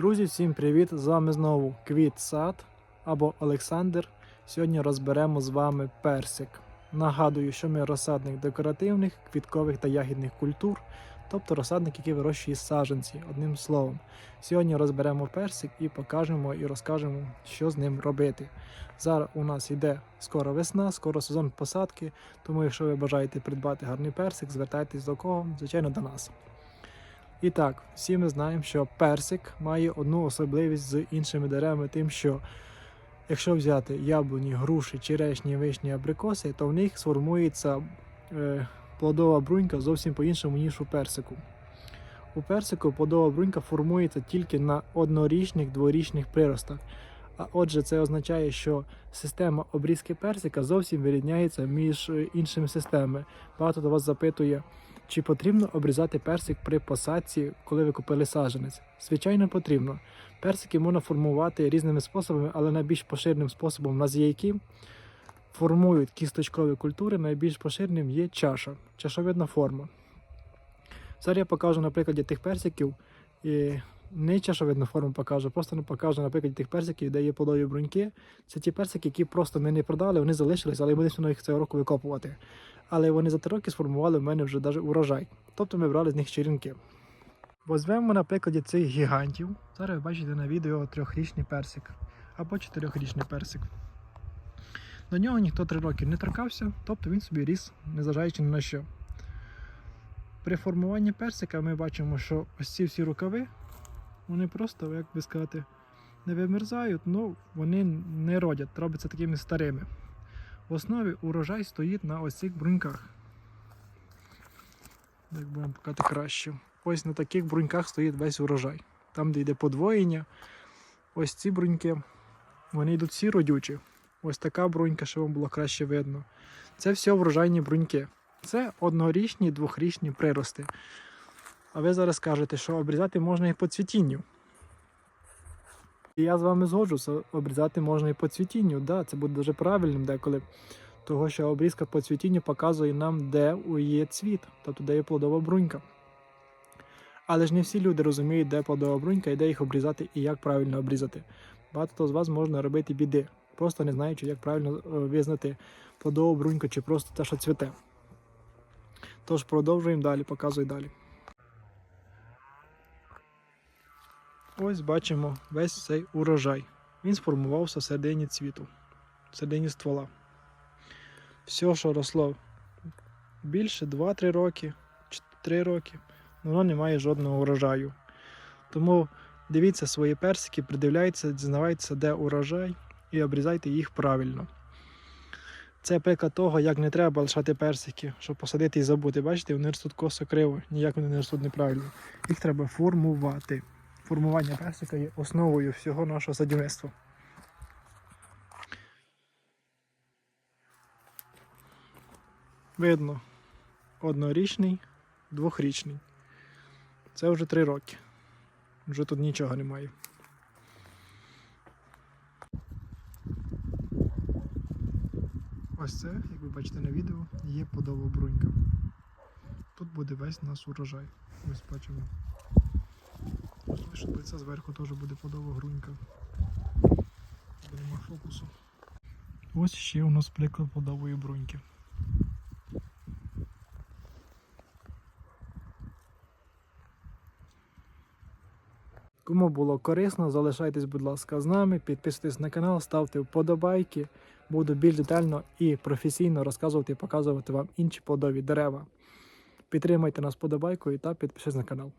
Друзі, всім привіт! З вами знову Квіт Сад або Олександр. Сьогодні розберемо з вами персик. Нагадую, що ми розсадник декоративних, квіткових та ягідних культур, тобто розсадник, який вирощує саджанці, одним словом. Сьогодні розберемо персик і покажемо і розкажемо, що з ним робити. Зараз у нас йде скоро весна, скоро сезон посадки, тому якщо ви бажаєте придбати гарний персик, звертайтесь до кого, звичайно, до нас. І так, всі ми знаємо, що персик має одну особливість з іншими деревами, тим, що якщо взяти яблуні, груші, черешні, вишні, абрикоси, то в них сформується е, плодова брунька зовсім по-іншому, ніж у персику. У персику плодова брунька формується тільки на однорічних, дворічних приростах. А отже, це означає, що система обрізки персика зовсім вирізняється між е, іншими системами. Багато до вас запитує, чи потрібно обрізати персик при посадці, коли ви купили саджанець? Звичайно, потрібно. Персики можна формувати різними способами, але найбільш поширеним способом на які формують кісточкові культури, найбільш поширеним є чаша, чашовидна форма. Зараз я покажу на прикладі тих персиків. Не чашовидну форму покажу, просто не покажу на прикладі тих персиків, де є плодові бруньки. Це ті персики, які просто ми не продали, вони залишились, але будемо їх цього року викопувати. Але вони за три роки сформували в мене вже навіть урожай. Тобто ми брали з них черенки. Возьмемо на прикладі цих гігантів. Зараз ви бачите на відео трьохрічний персик або чотирьохрічний персик. До нього ніхто три роки не торкався, тобто він собі ріс, незважаючи на що. При формуванні персика ми бачимо, що ось ці всі рукави, вони просто, як би сказати, не вимерзають, але вони не родять, робляться такими старими. В основі урожай стоїть на ось цих бруньках. Як вам показати краще. Ось на таких бруньках стоїть весь урожай. Там, де йде подвоєння, ось ці бруньки, вони йдуть всі родючі. Ось така брунька, щоб вам було краще видно. Це все врожайні бруньки. Це однорічні, двохрічні прирости. А ви зараз кажете, що обрізати можна і по цвітінню. І я з вами згоджуся, обрізати можна і по цвітінню. Да, це буде дуже правильним деколи. Того, що обрізка по цвітінню показує нам, де є цвіт, тобто де є плодова брунька. Але ж не всі люди розуміють, де плодова брунька і де їх обрізати і як правильно обрізати. Багато з вас можна робити біди, просто не знаючи, як правильно е, визнати плодову бруньку чи просто те, що цвіте. Тож продовжуємо далі, показуй далі. Ось бачимо весь цей урожай. Він сформувався в середині цвіту, в середині ствола. Все, що росло більше 2-3 роки, 3 роки, воно не має жодного урожаю. Тому дивіться свої персики, придивляйтеся, дізнавайтеся, де урожай, і обрізайте їх правильно. Це приклад того, як не треба лишати персики, щоб посадити і забути. Бачите, вони ростуть косо криво, ніяк вони не ростуть неправильно. Їх треба формувати. Формування персика є основою всього нашого садівництва. Видно, однорічний, двохрічний. Це вже три роки. Вже тут нічого немає. Ось це, як ви бачите на відео, є подова брунька. Тут буде весь у нас урожай. Ось бачимо. Ось лише це зверху теж буде подова грунька. Нема фокусу. Ось ще у нас приклад подової бруньки. Кому було корисно, залишайтесь, будь ласка, з нами, підписуйтесь на канал, ставте вподобайки. Буду більш детально і професійно розказувати і показувати вам інші плодові дерева. Підтримайте нас вподобайкою та підпишись на канал.